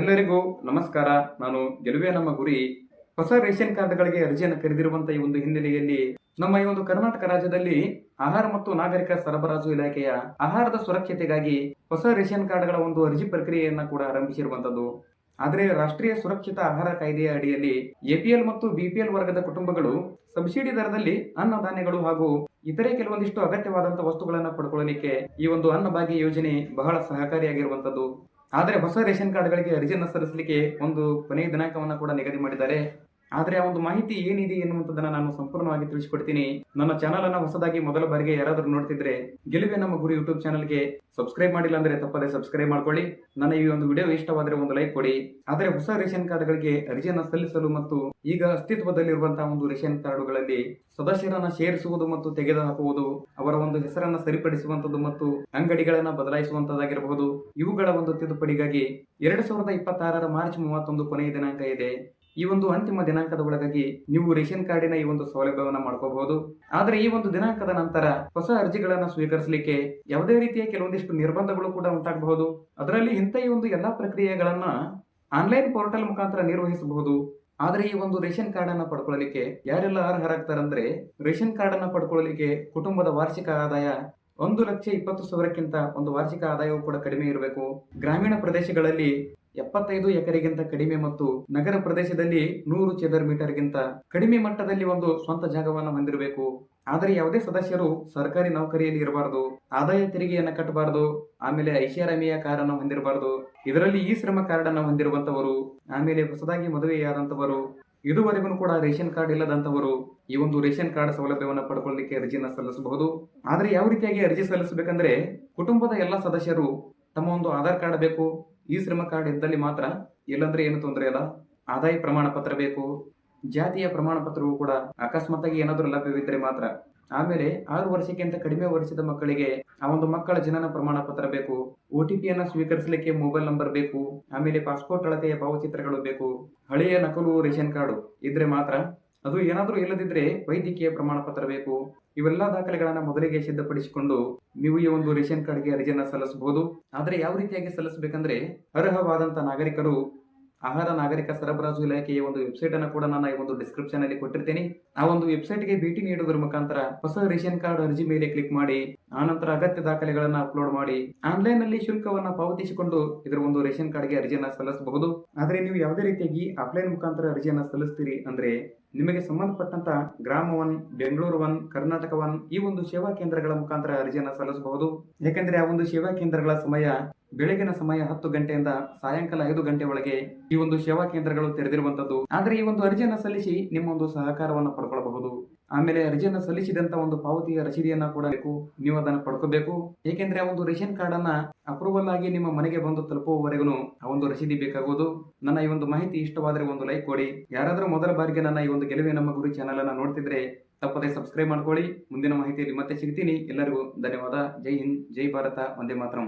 ಎಲ್ಲರಿಗೂ ನಮಸ್ಕಾರ. ನಾನು ಗೆಲುವೆ ನಮ್ಮ ಗುರಿ. ಹೊಸ ರೇಷನ್ ಕಾರ್ಡ್ಗಳಿಗೆ ಅರ್ಜಿಯನ್ನು ಕರೆದಿರುವಂತಹ ಈ ಒಂದು ಹಿನ್ನೆಲೆಯಲ್ಲಿ ನಮ್ಮ ಈ ಒಂದು ಕರ್ನಾಟಕ ರಾಜ್ಯದಲ್ಲಿ ಆಹಾರ ಮತ್ತು ನಾಗರಿಕ ಸರಬರಾಜು ಇಲಾಖೆಯ ಆಹಾರದ ಸುರಕ್ಷತೆಗಾಗಿ ಹೊಸ ರೇಷನ್ ಕಾರ್ಡ್ಗಳ ಒಂದು ಅರ್ಜಿ ಪ್ರಕ್ರಿಯೆಯನ್ನ ಕೂಡ ಆರಂಭಿಸಿರುವಂತದ್ದು. ಆದರೆ ರಾಷ್ಟ್ರೀಯ ಸುರಕ್ಷಿತ ಆಹಾರ ಕಾಯ್ದೆಯ ಅಡಿಯಲ್ಲಿ ಎಪಿಎಲ್ ಮತ್ತು ಬಿಪಿಎಲ್ ವರ್ಗದ ಕುಟುಂಬಗಳು ಸಬ್ಸಿಡಿ ದರದಲ್ಲಿ ಅನ್ನಧಾನ್ಯಗಳು ಹಾಗೂ ಇತರೆ ಕೆಲವೊಂದಿಷ್ಟು ಅಗತ್ಯವಾದಂತಹ ವಸ್ತುಗಳನ್ನು ಪಡ್ಕೊಳ್ಳಲಿಕ್ಕೆ ಈ ಒಂದು ಅನ್ನಭಾಗ್ಯ ಯೋಜನೆ ಬಹಳ ಸಹಕಾರಿಯಾಗಿರುವಂತದ್ದು. ಆದರೆ ಹೊಸ ರೇಷನ್ ಕಾರ್ಡ್ಗಳಿಗೆ ಅರ್ಜಿಯನ್ನು ಸಲ್ಲಿಸಲಿಕ್ಕೆ ಒಂದು ಕೊನೆಯ ದಿನಾಂಕವನ್ನು ಕೂಡ ನಿಗದಿ ಮಾಡಿದ್ದಾರೆ. ಆದರೆ ಆ ಒಂದು ಮಾಹಿತಿ ಏನಿದೆ ಎನ್ನುವಂಥದ್ದನ್ನ ನಾನು ಸಂಪೂರ್ಣವಾಗಿ ತಿಳಿಸಿಕೊಡ್ತೀನಿ. ನನ್ನ ಚಾನಲ್ ಅನ್ನ ಹೊಸದಾಗಿ ಮೊದಲ ಬಾರಿಗೆ ಯಾರಾದರೂ ನೋಡ್ತಿದ್ರೆ ಗೆಲುವೆ ನಮ್ಮ ಗುರು ಯೂಟ್ಯೂಬ್ ಚಾನಲ್ಗೆ ಸಬ್ಸ್ಕ್ರೈಬ್ ಮಾಡಿಲ್ಲ ಅಂದ್ರೆ ತಪ್ಪದೆ ಸಬ್ಸ್ಕ್ರೈಬ್ ಮಾಡ್ಕೊಳ್ಳಿ. ನನ್ನ ಈ ಒಂದು ವಿಡಿಯೋ ಇಷ್ಟವಾದರೆ ಒಂದು ಲೈಕ್ ಕೊಡಿ. ಆದರೆ ಹೊಸ ರೇಷನ್ ಕಾರ್ಡ್ಗಳಿಗೆ ಅರ್ಜಿಯನ್ನು ಸಲ್ಲಿಸಲು ಮತ್ತು ಈಗ ಅಸ್ತಿತ್ವದಲ್ಲಿರುವಂತಹ ಒಂದು ರೇಷನ್ ಕಾರ್ಡುಗಳಲ್ಲಿ ಸದಸ್ಯರನ್ನ ಸೇರಿಸುವುದು ಮತ್ತು ತೆಗೆದುಹಾಕುವುದು, ಅವರ ಒಂದು ಹೆಸರನ್ನ ಸರಿಪಡಿಸುವಂತದ್ದು ಮತ್ತು ಅಂಗಡಿಗಳನ್ನ ಬದಲಾಯಿಸುವಂತದ್ದಾಗಿರಬಹುದು ಇವುಗಳ ಒಂದು ತಿದ್ದುಪಡಿಗಾಗಿ ಎರಡ್ ಸಾವಿರದ ಇಪ್ಪತ್ತಾರರ ಮಾರ್ಚ್ ಮೂವತ್ತೊಂದು ಕೊನೆಯ ದಿನಾಂಕ ಇದೆ. ಈ ಒಂದು ಅಂತಿಮ ದಿನಾಂಕದ ಒಳಗಾಗಿ ನೀವು ರೇಷನ್ ಕಾರ್ಡಿನ ಈ ಒಂದು ಸೌಲಭ್ಯವನ್ನು ಮಾಡ್ಕೋಬಹುದು. ಆದರೆ ಈ ಒಂದು ದಿನಾಂಕದ ನಂತರ ಹೊಸ ಅರ್ಜಿಗಳನ್ನು ಸ್ವೀಕರಿಸಲಿಕ್ಕೆ ಯಾವುದೇ ರೀತಿಯ ಕೆಲವೊಂದಿಷ್ಟು ನಿರ್ಬಂಧಗಳು ಕೂಡ ಉಂಟಾಗಬಹುದು. ಅದರಲ್ಲಿ ಇಂಥ ಈ ಒಂದು ಎಲ್ಲಾ ಪ್ರಕ್ರಿಯೆಗಳನ್ನ ಆನ್ಲೈನ್ ಪೋರ್ಟಲ್ ಮುಖಾಂತರ ನಿರ್ವಹಿಸಬಹುದು. ಆದರೆ ಈ ಒಂದು ರೇಷನ್ ಕಾರ್ಡ್ ಅನ್ನ ಪಡ್ಕೊಳ್ಳಲಿಕ್ಕೆ ಯಾರೆಲ್ಲ ಅರ್ಹರಾಗ್ತಾರಂದ್ರೆ ರೇಷನ್ ಕಾರ್ಡ್ ಅನ್ನ ಪಡ್ಕೊಳ್ಳಲಿಕ್ಕೆ ಕುಟುಂಬದ ವಾರ್ಷಿಕ ಆದಾಯ ಒಂದು ಲಕ್ಷ ಇಪ್ಪತ್ತು ಸಾವಿರಕ್ಕಿಂತ ಒಂದು ವಾರ್ಷಿಕ ಆದಾಯವು ಕೂಡ ಕಡಿಮೆ ಇರಬೇಕು. ಗ್ರಾಮೀಣ ಪ್ರದೇಶಗಳಲ್ಲಿ ಎಪ್ಪತ್ತೈದು ಎಕರೆಗಿಂತ ಕಡಿಮೆ ಮತ್ತು ನಗರ ಪ್ರದೇಶದಲ್ಲಿ ನೂರು ಚದರ್ ಮೀಟರ್ಗಿಂತ ಕಡಿಮೆ ಮಟ್ಟದಲ್ಲಿ ಒಂದು ಸ್ವಂತ ಜಾಗವನ್ನು ಹೊಂದಿರಬೇಕು. ಆದರೆ ಯಾವುದೇ ಸದಸ್ಯರು ಸರ್ಕಾರಿ ನೌಕರಿಯಲ್ಲಿ ಇರಬಾರದು, ಆದಾಯ ತೆರಿಗೆಯನ್ನು ಕಟ್ಟಬಾರದು, ಆಮೇಲೆ ಐಷಾರಾಮಿಯ ಕಾರನ್ನು ಹೊಂದಿರಬಾರದು. ಇದರಲ್ಲಿ ಈ ಶ್ರಮ ಕಾರ್ಡ್ ಅನ್ನು ಹೊಂದಿರುವಂತವರು, ಆಮೇಲೆ ಹೊಸದಾಗಿ ಮದುವೆಯಾದಂತವರು, ಇದುವರೆಗೂ ಕೂಡ ರೇಷನ್ ಕಾರ್ಡ್ ಇಲ್ಲದಂತವರು ಈ ಒಂದು ರೇಷನ್ ಕಾರ್ಡ್ ಸೌಲಭ್ಯವನ್ನು ಪಡ್ಕೊಳ್ಳಿಕ್ಕೆ ಅರ್ಜಿಯನ್ನು ಸಲ್ಲಿಸಬಹುದು. ಆದರೆ ಯಾವ ರೀತಿಯಾಗಿ ಅರ್ಜಿ ಸಲ್ಲಿಸಬೇಕಂದ್ರೆ ಕುಟುಂಬದ ಎಲ್ಲ ಸದಸ್ಯರು ತಮ್ಮ ಒಂದು ಆಧಾರ್ ಕಾರ್ಡ್ ಬೇಕು ಈ ಶ್ರಮ ಕಾರ್ಡ್ ಇದ್ದಲ್ಲಿ ಮಾತ್ರ ಇಲ್ಲಂದ್ರೆ ಏನು ತೊಂದರೆ ಇಲ್ಲ. ಆದಾಯ ಪ್ರಮಾಣ ಪತ್ರ ಬೇಕು. ಜಾತಿಯ ಪ್ರಮಾಣ ಪತ್ರವು ಕೂಡ ಅಕಸ್ಮಾತ್ತಾಗಿ ಏನಾದರೂ ಲಭ್ಯವಿದ್ದರೆ ಮಾತ್ರ. ಆಮೇಲೆ ಆರು ವರ್ಷಕ್ಕಿಂತ ಕಡಿಮೆ ವರ್ಷದ ಮಕ್ಕಳಿಗೆ ಆ ಒಂದು ಮಕ್ಕಳ ಜನನ ಪ್ರಮಾಣ ಪತ್ರ ಬೇಕು. ಒ ಟಿ ಪಿಯನ್ನು ಸ್ವೀಕರಿಸಲಿಕ್ಕೆ ಮೊಬೈಲ್ ನಂಬರ್ ಬೇಕು. ಆಮೇಲೆ ಪಾಸ್ಪೋರ್ಟ್ ಅಳತೆಯ ಭಾವಚಿತ್ರಗಳು ಬೇಕು. ಹಳೆಯ ನಕಲು ರೇಷನ್ ಕಾರ್ಡು ಇದ್ರೆ ಮಾತ್ರ ಅದು ಏನಾದರೂ ಇಲ್ಲದಿದ್ರೆ ವೈದ್ಯಕೀಯ ಪ್ರಮಾಣ ಪತ್ರ ಬೇಕು. ಇವೆಲ್ಲ ದಾಖಲೆಗಳನ್ನ ಮೊದಲಿಗೆ ಸಿದ್ಧಪಡಿಸಿಕೊಂಡು ನೀವು ಈ ಒಂದು ರೇಷನ್ ಕಾರ್ಡ್ಗೆ ಅರ್ಜಿಯನ್ನ ಸಲ್ಲಿಸಬಹುದು ಆದರೆ ಯಾವ ರೀತಿಯಾಗಿ ಸಲ್ಲಿಸಬೇಕಂದ್ರೆ ಅರ್ಹವಾದಂತ ನಾಗರಿಕರು ಆಹಾರ ನಾಗರಿಕ ಸರಬರಾಜು ಇಲಾಖೆಯ ಒಂದು ವೆಬ್ಸೈಟ್ ಅನ್ನು ಕೂಡ ನಾನು ಈ ಒಂದು ಡಿಸ್ಕ್ರಿಪ್ಷನ್ ಅಲ್ಲಿ ಕೊಟ್ಟಿರ್ತೀನಿ. ಆ ಒಂದು ವೆಬ್ಸೈಟ್ಗೆ ಭೇಟಿ ನೀಡುವುದರ ಮುಖಾಂತರ ಹೊಸ ರೇಷನ್ ಕಾರ್ಡ್ ಅರ್ಜಿ ಮೇಲೆ ಕ್ಲಿಕ್ ಮಾಡಿ ಆನಂತರ ಅಗತ್ಯ ದಾಖಲೆಗಳನ್ನ ಅಪ್ಲೋಡ್ ಮಾಡಿ ಆನ್ಲೈನ್ನಲ್ಲಿ ಶುಲ್ಕವನ್ನ ಪಾವತಿಸಿಕೊಂಡು ಇದರ ಒಂದು ರೇಷನ್ ಕಾರ್ಡ್ಗೆ ಅರ್ಜಿಯನ್ನ ಸಲ್ಲಿಸಬಹುದು. ಆದರೆ ನೀವು ಯಾವುದೇ ರೀತಿಯಾಗಿ ಆಫ್ಲೈನ್ ಮುಖಾಂತರ ಅರ್ಜಿಯನ್ನ ಸಲ್ಲಿಸ್ತೀರಿ ಅಂದ್ರೆ ನಿಮಗೆ ಸಂಬಂಧಪಟ್ಟಂತ ಗ್ರಾಮ one, Bengaluru one, Karnataka one ಈ ಒಂದು ಸೇವಾ ಕೇಂದ್ರಗಳ ಮುಖಾಂತರ ಅರ್ಜಿಯನ್ನ ಸಲ್ಲಿಸಬಹುದು. ಯಾಕಂದ್ರೆ ಆ ಒಂದು ಸೇವಾ ಕೇಂದ್ರಗಳ ಸಮಯ ಬೆಳಗಿನ ಸಮಯ ಹತ್ತು ಗಂಟೆಯಿಂದ ಸಾಯಂಕಾಲ ಐದು ಗಂಟೆ ಒಳಗೆ ಈ ಒಂದು ಸೇವಾ ಕೇಂದ್ರಗಳು ತೆರೆದಿರುವಂತದ್ದು ಆದ್ರೆ ಈ ಒಂದು ಅರ್ಜಿಯನ್ನು ಸಲ್ಲಿಸಿ ನಿಮ್ಮ ಒಂದು ಸಹಕಾರವನ್ನು ಪಡ್ಕೊಳ್ಬಹುದು. ಆಮೇಲೆ ಅರ್ಜಿಯನ್ನು ಸಲ್ಲಿಸಿದಂತ ಒಂದು ಪಾವತಿಯ ರಸೀದಿಯನ್ನ ಕೂಡ ನೀವು ಅದನ್ನು ಪಡ್ಕೋಬೇಕು. ಏಕೆಂದ್ರೆ ಆ ಒಂದು ರೇಷನ್ ಕಾರ್ಡ್ ಅನ್ನ ಅಪ್ರೂವಲ್ ಆಗಿ ನಿಮ್ಮ ಮನೆಗೆ ಬಂದು ತಲುಪುವವರೆಗೂ ಆ ಒಂದು ರಸೀದಿ ಬೇಕಾಗುವುದು ನನ್ನ ಈ ಒಂದು ಮಾಹಿತಿ ಇಷ್ಟವಾದರೆ ಒಂದು ಲೈಕ್ ಕೊಡಿ. ಯಾರಾದರೂ ಮೊದಲ ಬಾರಿಗೆ ನನ್ನ ಈ ಒಂದು ಗೆಲುವೆ ನಮ್ಮ ಗುರು ಚಾನಲ್ ಅನ್ನ ನೋಡ್ತಿದ್ರೆ ತಪ್ಪದೆ ಸಬ್ಸ್ಕ್ರೈಬ್ ಮಾಡ್ಕೊಳ್ಳಿ. ಮುಂದಿನ ಮಾಹಿತಿಯಲ್ಲಿ ಮತ್ತೆ ಸಿಗ್ತೀನಿ. ಎಲ್ಲರಿಗೂ ಧನ್ಯವಾದ. ಜೈ ಹಿಂದ್, ಜೈ ಭಾರತ. ಒಂದೇ ಮಾತ್ರಂ.